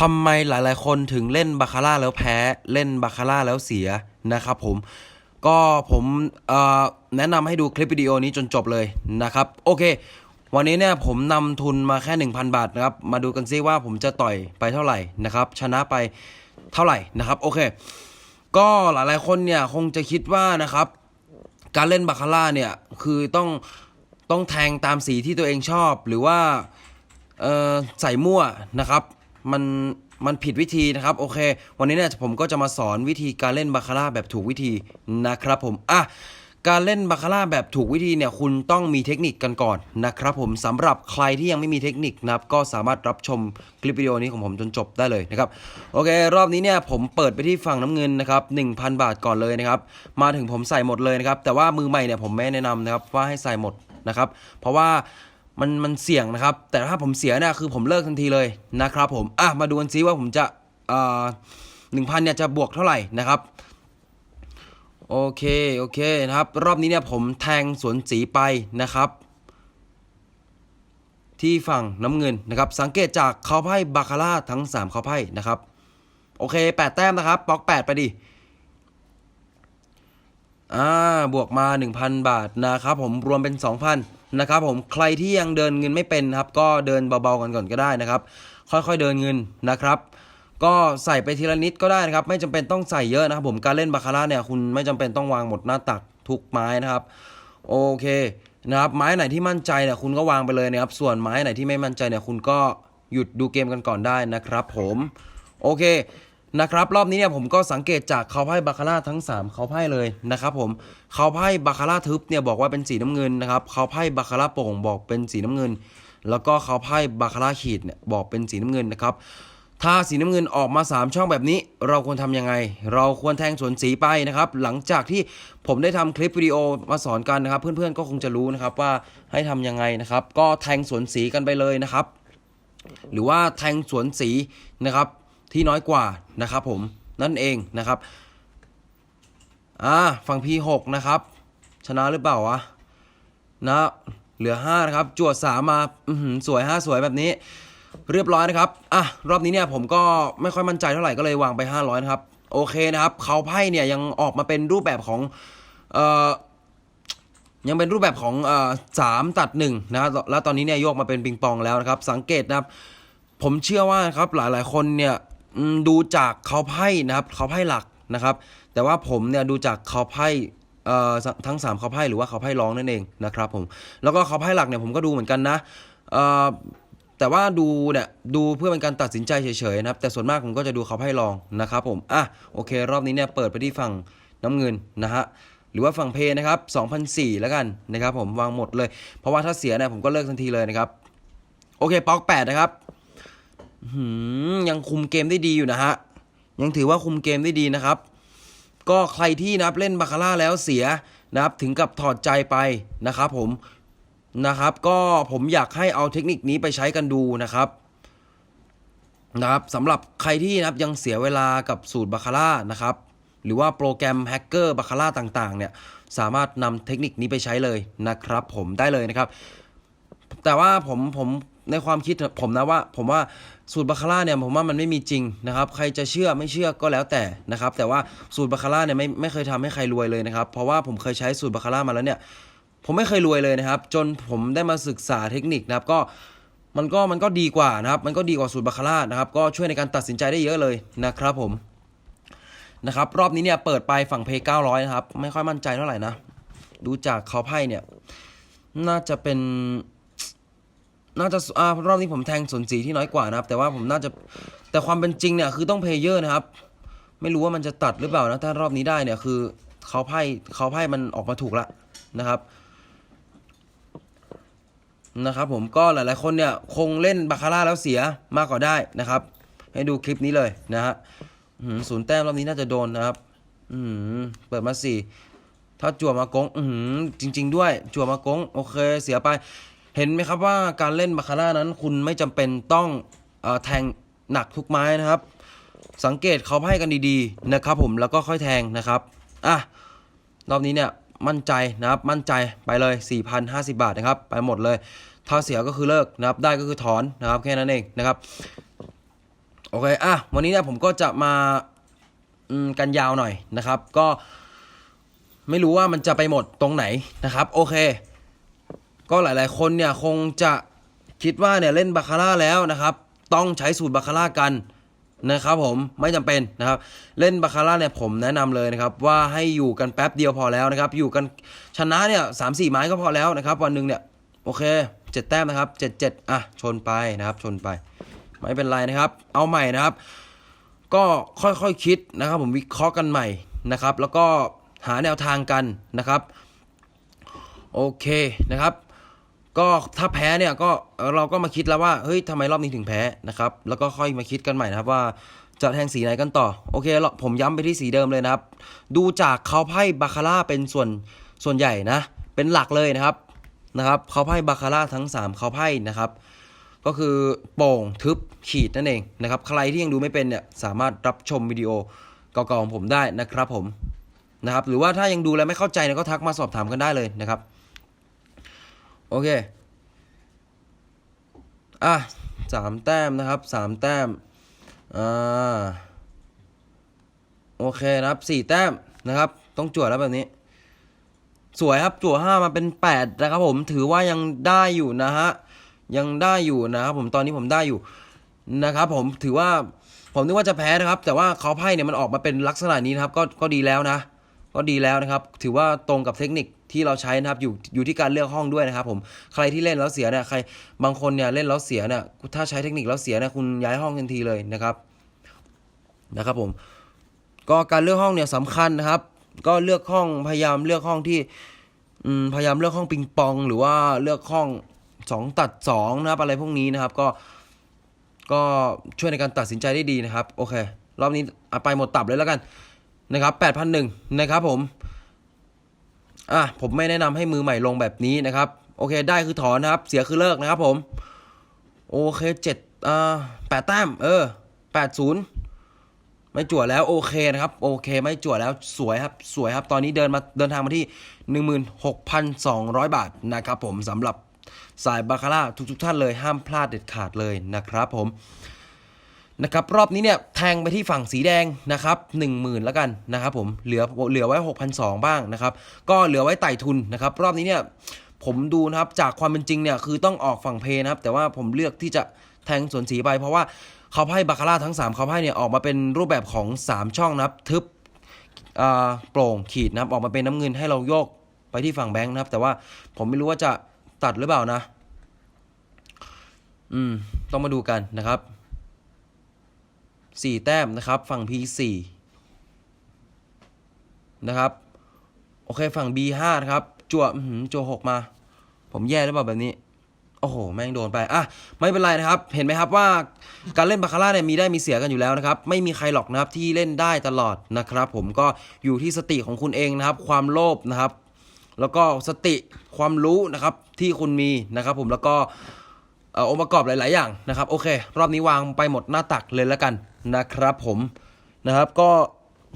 ทำไมหลายๆ คนถึงเล่นบาคาร่าแล้วแพ้เล่นบาคาร่าแล้วเสียนะครับผมก็ผมแนะนำให้ดูคลิปวิดีโอนี้จนจบเลยนะครับ โอเค วันนี้เนี่ยผมนำทุนมาแค่ 1,000 บาทนะครับ มาดูกันซิว่าผมจะต่อยไปเท่าไหร่นะครับ ชนะไปเท่าไหร่นะครับ โอเค ก็หลายๆคนเนี่ยคงจะคิดว่านะครับ การเล่นบาคาร่าเนี่ยคือต้องต้องแทงตามสีที่ตัวเองชอบ หรือว่าใส่มั่วนะครับ มันมันผิดวิธีนะครับ โอเค วันนี้เนี่ยผมก็จะมาสอนวิธีการเล่นบาคาร่าแบบถูกวิธีนะครับผมอะการเล่นบาคาร่าแบบถูกวิธีเนี่ยคุณต้องมีเทคนิคกันก่อนนะครับผมสำหรับใครที่ยังไม่มีเทคนิคนะครับก็สามารถรับชมคลิปวิดีโอนี้ของผมจนจบได้เลยนะครับโอเค รอบนี้เนี่ยผมเปิดไปที่ฝั่งน้ำเงินนะครับ1,000 บาทก่อนเลยนะครับมาถึงผมใส่หมดเลยนะครับแต่ว่ามือใหม่เนี่ยผมไม่แนะนำนะครับว่าให้ใส่หมดนะครับเพราะว่า มันมันเสี่ยงนะครับ แต่ถ้าผมเสียเนี่ยคือผมเลิกทันทีเลยนะครับ ผมอะมาดูกันซิว่าผมจะเอ่อหนึ่งพันเนี่ยจะบวกเท่าไหร่นะครับโอเคโอเคนะครับ รอบนี้เนี่ยผมแทงสวนสีไปนะครับ ที่ฝั่งน้ำเงินนะครับ สังเกตจากเขาไพ่บาคาร่าทั้ง3เขาไพ่นะครับ โอเค 8 แต้มนะครับบล็อก 8 ไปดิอ่าบวกมา 1,000 บาทนะครับผมรวมเป็น 2,000 นะครับผมใครที่ยังเดินเงินไม่เป็นครับ ก็เดินเบาๆกันก่อนก็ได้นะครับ ค่อยๆเดินเงินนะครับ ก็ใส่ไปทีละนิดก็ได้นะครับ ไม่จำเป็นต้องใส่เยอะนะครับ ผมการเล่นบาคาร่าเนี่ยคุณไม่จำเป็นต้องวางหมดหน้าตักทุกไม้นะครับ โอเคนะครับ ไม้ไหนที่มั่นใจเนี่ยคุณก็วางไปเลยนะครับ ส่วนไม้ไหนที่ไม่มั่นใจเนี่ยคุณก็หยุดดูเกมกันก่อนได้นะครับ ผม โอเค นะครับรอบนี้เนี่ยผมก็สังเกตจากเขาไพ่บาคาร่าทั้ง 3เขาไพ่เลยนะครับผมเขาไพ่บาคาร่าทึบเนี่ยบอกว่าเป็นสีน้ำเงินนะครับเขาไพ่บาคาร่าโป่งบอกเป็นสีน้ำเงิน แล้วก็เขาไพ่บาคาร่าขีดเนี่ยบอกเป็นสีน้ำเงินนะครับถ้าสีน้ำเงินออกมา 3 ช่องแบบนี้ เราควรทำยังไง เราควรแทงสวนสีไปนะครับ หลังจากที่ผมได้ทำคลิปวิดีโอมาสอนกันนะครับ เพื่อนๆก็คงจะรู้นะครับว่าให้ทำยังไงนะครับ ก็แทงสวนสีกันไปเลยนะครับ หรือว่าแทงสวนสีนะครับ ที่น้อยกว่านะครับผมนั่นเองนะครับอ่าฝั่ง P6 นะครับ ชนะหรือเปล่าวะนะเหลือ5นะครับจวด3มาสวย 5 สวยแบบนี้ เรียบร้อยนะครับอะรอบนี้เนี่ยผมก็ไม่ค่อยมั่นใจเท่าไหร่ก็เลยวางไป 500นะครับโอเคนะครับเขาไพ่เนี่ยยังออกมาเป็นรูปแบบของเอ่อยังเป็นรูปแบบของเอ่อสามตัดหนึ่งนะครับแล้วตอนนี้เนี่ยโยกมาเป็นปิงปองแล้วนะครับ สังเกตนะครับ ผมเชื่อว่าครับหลายๆคนเนี่ย ดูจากเขาไพ่นะครับเขาไพ่หลักนะครับ แต่ว่าผมเนี่ยดูจากเขาไพ่เอ่อทั้งสามเขาไพ่หรือว่าเขาไพ่ร้องนั่นเองนะครับผมแล้วก็เขาไพ่หลักเนี่ยผมก็ดูเหมือนกันนะเอ่อแต่ว่าดูเนี่ยดูเพื่อเป็นการตัดสินใจเฉยๆนะครับ แต่ส่วนมากผมก็จะดูเขาให้ลองนะครับผมอะโอเค รอบนี้เนี่ยเปิดไปที่ฝั่งน้ำเงินนะฮะหรือว่าฝั่งเพนะครับ2,004แล้วกันนะครับผมวางหมดเลย เพราะว่าถ้าเสียเนี่ยผมก็เลิกทันทีเลยนะครับ โอเคป๊อก8นะครับ ยังคุมเกมได้ดีอยู่นะฮะ ยังถือว่าคุมเกมได้ดีนะครับ ก็ใครที่นะครับเล่นบาคาร่าแล้วเสียนะครับ ถึงกับถอดใจไปนะครับ ผมนะครับ ก็ผมอยากให้เอาเทคนิคนี้ไปใช้กันดูนะครับนะครับสำหรับใครที่นะครับยังเสียเวลากับสูตรบาคาร่านะครับ หรือว่าโปรแกรมแฮกเกอร์บาคาร่าต่างๆ เนี่ย สามารถนำเทคนิคนี้ไปใช้เลยนะครับ ผมได้เลยนะครับ แต่ว่าผมผมในความคิดผมนะว่า ผมว่า สูตรบาคาร่าเนี่ยผมว่ามันไม่มีจริงนะครับ ใครจะเชื่อไม่เชื่อก็แล้วแต่นะครับ แต่ว่าสูตรบาคาร่าเนี่ยไม่ไม่เคยทำให้ใครรวยเลยนะครับ เพราะว่าผมเคยใช้สูตรบาคาร่ามาแล้วเนี่ย ผมไม่เคยรวยเลยนะครับ จนผมได้มาศึกษาเทคนิคนะครับก็มันก็มันก็ดีกว่านะครับ มันก็ดีกว่าสูตรบาคาร่านะครับ ก็ช่วยในการตัดสินใจได้เยอะเลยนะครับผมนะครับ รอบนี้เนี่ยเปิดไปฝั่งเพย์เก้าร้อยนะครับ ไม่ค่อยมั่นใจเท่าไหร่นะ ดูจากเขาไพ่เนี่ย น่าจะเป็น น่าจะอ่ารอบนี้ผมแทงสนสีที่น้อยกว่านะครับ แต่ว่าผมน่าจะแต่ความเป็นจริงเนี่ยคือต้องเพย์เยอร์นะครับ ไม่รู้ว่ามันจะตัดหรือเปล่านะถ้ารอบนี้ได้เนี่ยคือเขาไพ่เขาไพ่มันออกมาถูกละนะครับนะครับผมก็หลายๆคนเนี่ยคงเล่นบาคาร่าแล้วเสียมากกว่าได้นะครับ ให้ดูคลิปนี้เลยนะฮะหือศูนย์แต้มรอบนี้น่าจะโดนนะครับ อืมเปิดมาสี่ถ้าจั่วมากง อืมจริง ๆ ด้วย จั่วมากง โอเค เสียไป เห็นไหมครับว่าการเล่นบาคาร่านั้นคุณไม่จำเป็นต้องอแทงหนักทุกไม้นะครับ สังเกตเขาให้กันดีๆนะครับผมแล้วก็ค่อยแทงนะครับอะรอบนี้เนี่ยมั่นใจนะครับมั่นใจไปเลย 4,050 บาทนะครับ ไปหมดเลย ถ้าเสียก็คือเลิกนะครับ ได้ก็คือถอนนะครับแค่นั้นเองนะครับโอเคอะวันนี้เนี่ยผมก็จะมากันยาวหน่อยนะครับ ก็ไม่รู้ว่ามันจะไปหมดตรงไหนนะครับ โอเค ก็หลายๆ คนเนี่ยคงจะคิดว่าเนี่ยเล่นบาคาร่าแล้วนะครับ ต้องใช้สูตรบาคาร่ากันนะครับผมไม่จำเป็นนะครับ เล่นบาคาร่าเนี่ยผมแนะนำเลยนะครับ ว่าให้อยู่กันแป๊บเดียวพอแล้วนะครับ อยู่กันชนะเนี่ยสามสี่ไม้ก็พอแล้วนะครับ วันหนึ่งเนี่ยโอเคเจ็ดแต้มนะครับเจ็ดเจ็ดอะชนไปนะครับ ชนไป ไม่เป็นไรนะครับ เอาใหม่นะครับ ก็ค่อยๆคคิดนะครับ ผมวิเคราะห์กันใหม่นะครับ แล้วก็หาแนวทางกันนะครับ โอเคนะครับ ก็ถ้าแพ้เนี่ยก็เราก็มาคิดแล้วว่าเฮ้ยทำไมรอบนี้ถึงแพ้นะครับ แล้วก็ค่อยมาคิดกันใหม่นะครับว่าจะแทงสีไหนกันต่อ โอเคหรอผมย้ำไปที่สีเดิมเลยนะครับ ดูจากเขาไพ่บาคาร่าเป็นส่วนส่วนใหญ่นะ เป็นหลักเลยนะครับนะครับเขาไพ่บาคาร่าทั้ง 3เขาไพ่นะครับ ก็คือโป่งทึบขีดนั่นเองนะครับ ใครที่ยังดูไม่เป็นเนี่ยสามารถรับชมวิดีโอเก่าๆของผมได้นะครับผมนะครับ หรือว่าถ้ายังดูแล้วไม่เข้าใจเนี่ยก็ทักมาสอบถามกันได้เลยนะครับ โอเค อะสามแต้มนะครับสามแต้ม อ่า โอเคนะครับสี่แต้มนะครับ ต้องจั่วแล้วแบบนี้ สวยครับจั่วห้ามาเป็นแปดนะครับผมถือว่ายังได้อยู่นะฮะ ยังได้อยู่นะครับผมตอนนี้ผมได้อยู่นะครับผมถือว่าผมนึกว่าจะแพ้นะครับ แต่ว่าเขาไพ่เนี่ยมันออกมาเป็นลักษณะนี้นะครับ ก็ก็ดีแล้วนะ ก็ดีแล้วนะครับ ถือว่าตรงกับเทคนิค ที่เราใช้นะครับอยู่อยู่ที่การเลือกห้องด้วยนะครับผมใครที่เล่นแล้วเสียเนี่ยใครบางคนเนี่ยเล่นแล้วเสียเนี่ยถ้าใช้เทคนิคแล้วเสียเนี่ยคุณย้ายห้องทันทีเลยนะครับนะครับผมก็การเลือกห้องเนี่ยสำคัญนะครับ ก็เลือกห้องพยายามเลือกห้องที่พยายามเลือกห้องปิงปอง หรือว่าเลือกห้องสองตัดสองนะครับอะไรพวกนี้นะครับ ก็ก็ช่วยในการตัดสินใจได้ดีนะครับ โอเค รอบนี้เอาไปหมดตับเลยแล้วกันนะครับ8,001นะครับผม อะผมไม่แนะนำให้มือใหม่ลงแบบนี้นะครับ โอเคได้คือถอนนะครับ เสียคือเลิกนะครับผม โอเคเจ็ดอ่าแปดแต้มเออแปดศูนย์ไม่จั่วแล้วโอเคนะครับ โอเค ไม่จั่วแล้วสวยครับ สวยครับ ตอนนี้เดินมาเดินทางมาที่ 16,200 บาทนะครับผมสำหรับสายบาคาร่าทุกๆท่านเลยห้ามพลาดเด็ดขาดเลยนะครับผม นะครับรอบนี้เนี่ยแทงไปที่ฝั่งสีแดงนะครับ10,000แล้วกันนะครับผมเหลือเหลือไว้ 6,200 บ้างนะครับก็เหลือไว้ไต่ทุนนะครับรอบนี้เนี่ยผมดูนะครับจากความเป็นจริงเนี่ยคือต้องออกฝั่งเพนะครับแต่ว่าผมเลือกที่จะแทงสวนสีไป เพราะว่าเขาไพ่บาคาร่าทั้ง 3 เขาไพ่เนี่ยออกมาเป็นรูปแบบของ 3 ช่องนะครับทึบโปร่งขีดนะครับออกมาเป็นน้ำเงินให้เราโยกไปที่ฝั่งแบงค์นะครับ แต่ว่าผมไม่รู้ว่าจะตัดหรือเปล่านะ อืม ต้องมาดูกันนะครับ สี่แต้มนะครับ ฝั่ง P4 นะครับ โอเคฝั่ง B5 นะครับ จั่วอื้อหือจั่วหกมา ผมแย่หรือเปล่าแบบนี้ โอ้โห แม่งโดนไป อะ ไม่เป็นไรนะครับ เห็นไหมครับว่าการเล่นบาคาร่าเนี่ยมีได้มีเสียกันอยู่แล้วนะครับ ไม่มีใครหรอกนะครับที่เล่นได้ตลอดนะครับ ผมก็อยู่ที่สติของคุณเองนะครับ ความโลภนะครับ แล้วก็สติความรู้นะครับที่คุณมีนะครับ ผมแล้วก็ อ่อองค์ประกอบหลาย ๆ อย่างนะครับ โอเค รอบนี้วางไปหมดหน้าตักเลยแล้วกันนะครับผมนะครับก็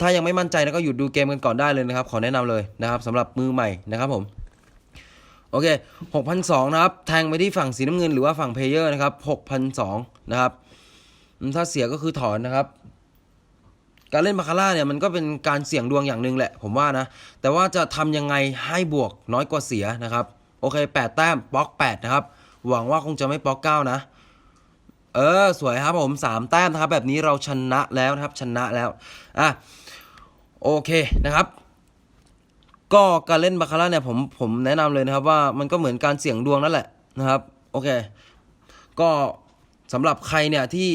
ถ้ายังไม่มั่นใจนะก็หยุดดูเกมกันก่อนได้เลยนะครับ ขอแนะนำเลยนะครับสำหรับมือใหม่นะครับผมโอเค6,200นะครับแทงไปที่ฝั่งสีน้ำเงินหรือว่าฝั่งเพลเยอร์นะครับ6,200นะครับถ้าเสียก็คือถอนนะครับ การเล่นบาคาร่าเนี่ยมันก็เป็นการเสี่ยงดวงอย่างหนึ่งแหละ ผมว่านะ แต่ว่าจะทำยังไงให้บวกน้อยกว่าเสียนะครับ โอเค 8 แต้มบล็อก 8 นะครับ หวังว่าคงจะไม่บล็อก9นะ เออ สวยครับผม3แต้มนะครับ แบบนี้เราชนะแล้วนะครับ ชนะแล้ว อะ โอเคนะครับ ก็การเล่นบาคาร่าเนี่ยผมผมแนะนำเลยนะครับ ว่ามันก็เหมือนการเสี่ยงดวงนั่นแหละนะครับ โอเค ก็สำหรับใครเนี่ยที่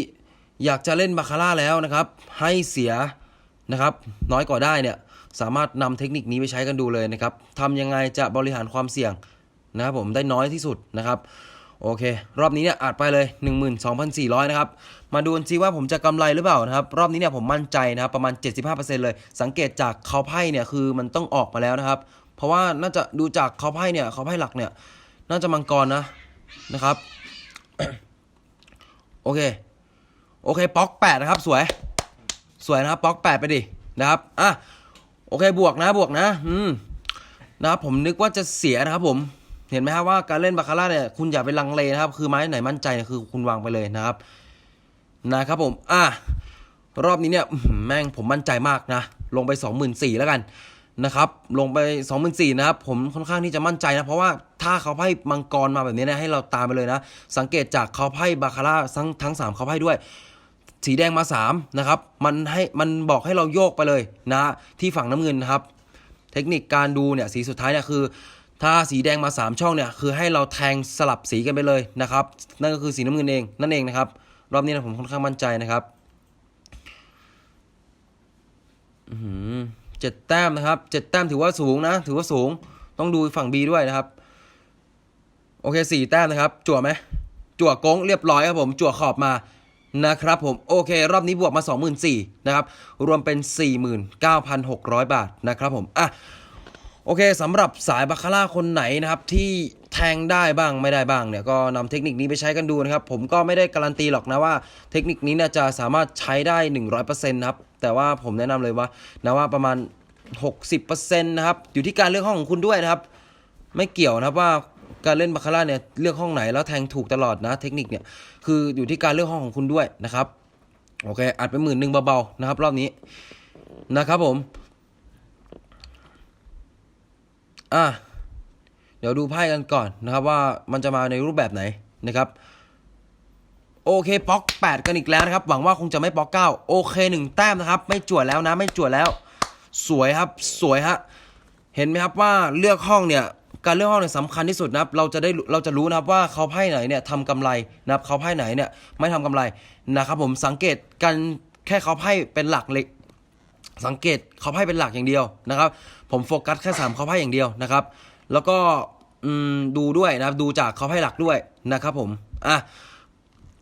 อยากจะเล่นบาคาร่าแล้วนะครับ ให้เสียนะครับ น้อยกว่าได้เนี่ยสามารถนำเทคนิคนี้ไปใช้กันดูเลยนะครับทำยังไงจะบริหารความเสี่ยงนะครับผมได้น้อยที่สุดนะครับ โอเค รอบนี้เนี่ยอัดไปเลย 12,400 นะครับ มาดูซิว่าผมจะกำไรหรือเปล่านะครับ รอบนี้เนี่ยผมมั่นใจนะครับ ประมาณ 75%เลย สังเกตจากเขาไพ่เนี่ยคือมันต้องออกมาแล้วนะครับ เพราะว่าน่าจะดูจากเขาไพ่เนี่ยเขาไพ่หลักเนี่ย น่าจะมังกรนะนะครับ โอเค โอเคป๊อกแปดนะครับ สวย สวยนะครับป๊อกแปดไปดินะครับอะโอเคบวกนะบวกนะ อืมนะครับผมนึกว่าจะเสียนะครับผม เห็นไหมครับว่าการเล่นบาคาร่าเนี่ยคุณอย่าไปลังเลนะครับ คือไม้ไหนมั่นใจคือคุณวางไปเลยนะครับ นะครับผม อะรอบนี้เนี่ยแม่งผมมั่นใจมากนะ ลงไป 24,000แล้วกันนะครับ ลงไป 24,000นะครับ ผมค่อนข้างที่จะมั่นใจนะ เพราะว่าถ้าเขาไพ่มังกรมาแบบนี้นะให้เราตามไปเลยนะ สังเกตจากเขาไพ่บาคาร่าทั้งทั้งสามเขาไพ่ด้วย สีแดงมา3นะครับมันให้มันบอกให้เราโยกไปเลยนะ ที่ฝั่งน้ำเงินนะครับ เทคนิคการดูเนี่ยสีสุดท้ายเนี่ยคือ ถ้าสีแดงมา 3 ช่องเนี่ยคือให้เราแทงสลับสีกันไปเลยนะครับ นั่นก็คือสีน้ำเงินเองนั่นเองนะครับ รอบนี้นะผมค่อนข้างมั่นใจนะครับหือเจ็ดแต้มนะครับเจ็ดแต้มถือว่าสูงนะ ถือว่าสูง ต้องดูฝั่ง B ด้วยนะครับ โอเคสี่แต้มนะครับ จั่วไหมจั่วกงเรียบร้อยครับผมจั่วขอบมานะครับผมโอเค รอบนี้บวกมา 24,000นะครับ รวมเป็น 49,600 บาทนะครับผมอะ โอเคสำหรับสายบาคาร่าคนไหนนะครับที่แทงได้บ้างไม่ได้บ้างเนี่ยก็นำเทคนิคนี้ไปใช้กันดูนะครับ ผมก็ไม่ได้การันตีหรอกนะว่า เทคนิคนี้เนี่ยจะสามารถใช้ได้ 100%นะครับแต่ว่าผมแนะนำเลยว่านะว่าประมาณ 60%นะครับอยู่ที่การเลือกห้องของคุณด้วยนะครับ ไม่เกี่ยวนะครับว่าการเล่นบาคาร่าเนี่ยเลือกห้องไหนแล้วแทงถูกตลอดนะเทคนิคเนี่ยคืออยู่ที่การเลือกห้องของคุณด้วยนะครับโอเคอัดไปหมื่นหนึ่งเบาๆนะครับรอบนี้นะครับผม อะเดี๋ยวดูไพ่กันก่อนนะครับว่ามันจะมาในรูปแบบไหนนะครับ โอเคป๊อก 8 กันอีกแล้วนะครับ หวังว่าคงจะไม่ป๊อก9โอเค 1 แต้มนะครับ ไม่จวดแล้วนะ ไม่จวดแล้ว สวยครับสวยฮะเห็นไหมครับว่าเลือกห้องเนี่ยการเลือกห้องเนี่ยสำคัญที่สุดนะครับ เราจะได้เราจะรู้นะครับว่าเขาไพ่ไหนเนี่ยทำกำไรนะครับเขาไพ่ไหนเนี่ยไม่ทำกำไรนะครับผมสังเกตกันแค่เขาไพ่เป็นหลักเลย สังเกตเขาไพ่เป็นหลักอย่างเดียวนะครับ ผมโฟกัสแค่3เขาไพ่อย่างเดียวนะครับ แล้วก็ดูด้วยนะครับดูจากเขาไพ่หลักด้วยนะครับ ผมอะ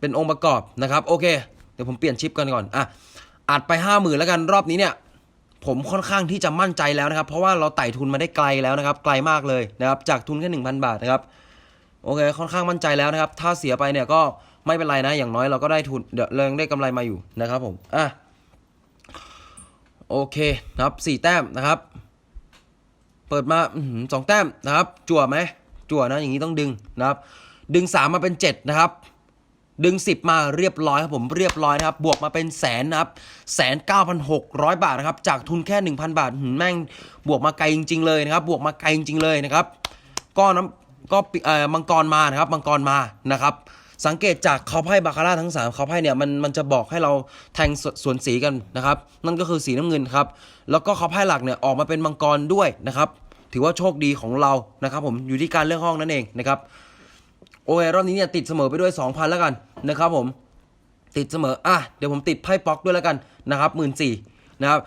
เป็นองค์ประกอบนะครับ โอเค เดี๋ยวผมเปลี่ยนชิปกันก่อนอะอัดไปห้าหมื่นแล้วกันรอบนี้เนี่ย ผมค่อนข้างที่จะมั่นใจแล้วนะครับ เพราะว่าเราไต่ทุนมาได้ไกลแล้วนะครับ ไกลมากเลยนะครับจากทุนแค่หนึ่งพันบาทนะครับโอเคค่อนข้างมั่นใจแล้วนะครับ ถ้าเสียไปเนี่ยก็ไม่เป็นไรนะ อย่างน้อยเราก็ได้ทุนเดี๋ยวเรายังได้กำไรมาอยู่นะครับผมอะ โอเคนะครับสี่แต้มนะครับ เปิดมาสองแต้มนะครับ จั่วไหมจั่วนะอย่างนี้ต้องดึงนะครับ ดึงสามมาเป็นเจ็ดนะครับ ดึงสิบมาเรียบร้อยครับผมเรียบร้อยนะครับ บวกมาเป็นแสนนะครับแสนเก้าพันหกร้อยบาทนะครับ จากทุนแค่หนึ่งพันบาทหืมแม่งบวกมาไกลจริง ๆ เลยนะครับ บวกมาไกลจริงๆเลยนะครับ ก็น้ำก็เอ่อมังกรมานะครับมังกรมานะครับ สังเกตจากเขาไพ่บาคาร่าทั้ง 3 เขาไพ่เนี่ยมันมันจะบอกให้เราแทงสส่วนสีกันนะครับ นั่นก็คือสีน้ำเงินครับ แล้วก็เขาไพ่หลักเนี่ยออกมาเป็นมังกรด้วยนะครับ ถือว่าโชคดีของเรานะครับ ผมอยู่ที่การเลือกห้องนั่นเองนะครับโอเครอบนี้เนี่ยติดเสมอไปด้วย 2,000 แล้วกันนะครับผมติดเสมออะเดี๋ยวผมติดไพ่ป๊อกด้วยแล้วกันนะครับหมื่นสี่นะครับ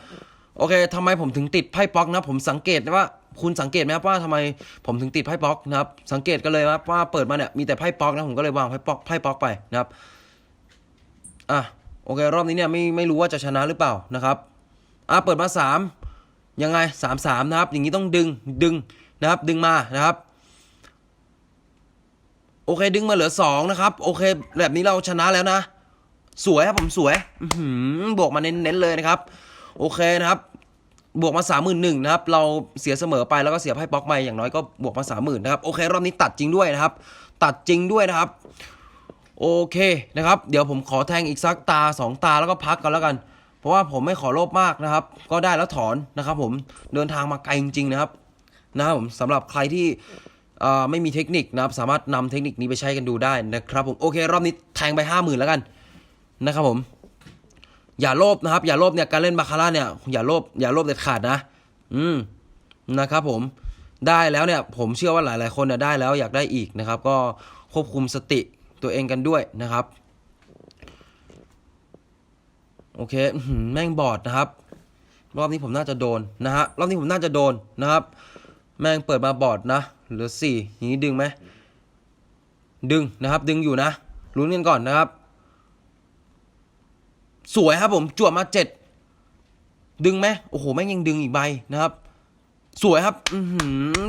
โอเคทำไมผมถึงติดไพ่ป๊อกนะผมสังเกตว่า คุณสังเกตไหมครับว่าทำไมผมถึงติดไพ่ป๊อกนะครับ สังเกตกันเลยครับว่าเปิดมาเนี่ยมีแต่ไพ่ป๊อกนะผมก็เลยวางไพ่ป๊อกไพ่ป๊อกไปนะครับ อะโอเค รอบนี้เนี่ยไม่ไม่รู้ว่าจะชนะหรือเปล่านะครับ อะเปิดมาสามยังไงสามสามนะครับ อย่างนี้ต้องดึงดึงนะครับ ดึงมานะครับ โอเคดึงมาเหลือสองนะครับ โอเคแบบนี้เราชนะแล้วนะ สวยครับผมสวยอืบวกมาเน้นๆเลยนะครับ โอเคนะครับ บวกมาสามหมื่นหนึ่งนะครับเราเสียเสมอไปแล้วก็เสียไพ่บล็อกไปอย่างน้อยก็บวกมาสามหมื่นนะครับโอเครอบนี้ตัดจริงด้วยนะครับ ตัดจริงด้วยนะครับ โอเคนะครับ เดี๋ยวผมขอแทงอีกสักตาสองตาแล้วก็พักกันแล้วกัน เพราะว่าผมไม่ขอโลภมากนะครับ ก็ได้แล้วถอนนะครับ ผมเดินทางมาไกลจริงๆนะครับนะครับผมสำหรับใครที่ไม่มีเทคนิคนะครับ สามารถนำเทคนิคนี้ไปใช้กันดูได้นะครับ ผมโอเค รอบนี้แทงไปห้าหมื่นแล้วกันนะครับผม อย่าโลภนะครับ อย่าโลภเนี่ยการเล่นบาคาร่าเนี่ยอย่าโลภอย่าโลภเด็ดขาดนะ อืมนะครับผมได้แล้วเนี่ยผมเชื่อว่าหลายๆคนเนี่ยได้แล้วอยากได้อีกนะครับ ก็ควบคุมสติตัวเองกันด้วยนะครับ โอเคแม่งบอดนะครับ รอบนี้ผมน่าจะโดนนะฮะรอบนี้ผมน่าจะโดนนะครับ แม่งเปิดมาบอดนะเหลือสี่อย่างนี้ดึงไหมดึงนะครับ ดึงอยู่นะลุ้นกันก่อนนะครับ สวยครับผมจวบมาเจ็ดดึงไหมโอ้โหแม่งยังดึงอีกใบนะครับ สวยครับ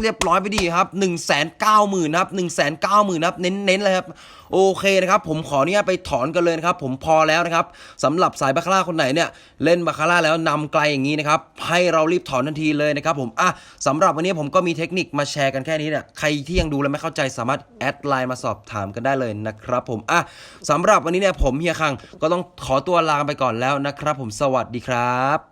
เรียบร้อยไปดีครับ1นึ่งแสนเก้าหมื่นครับหนึ่งแสนเก้าหมื่นครับ เน้นๆเลยครับ โอเคนะครับ ผมขออนุญาตไปถอนกันเลยนะครับ ผมพอแล้วนะครับสำหรับสายบาคาร่าคนไหนเนี่ย เล่นบาคาร่าแล้วนำไกลอย่างนี้นะครับ ให้เรารีบถอนทันทีเลยนะครับ ผมอะสำหรับวันนี้ผมก็มีเทคนิคมาแชร์กันแค่นี้เนี่ย ใครที่ยังดูแล้วไม่เข้าใจสามารถแอดไลน์มาสอบถามกันได้เลยนะครับผมอะสำหรับวันนี้เนี่ยผมเฮียคังก็ต้องขอตัวลาไปก่อนแล้วนะครับ ผมสวัสดีครับ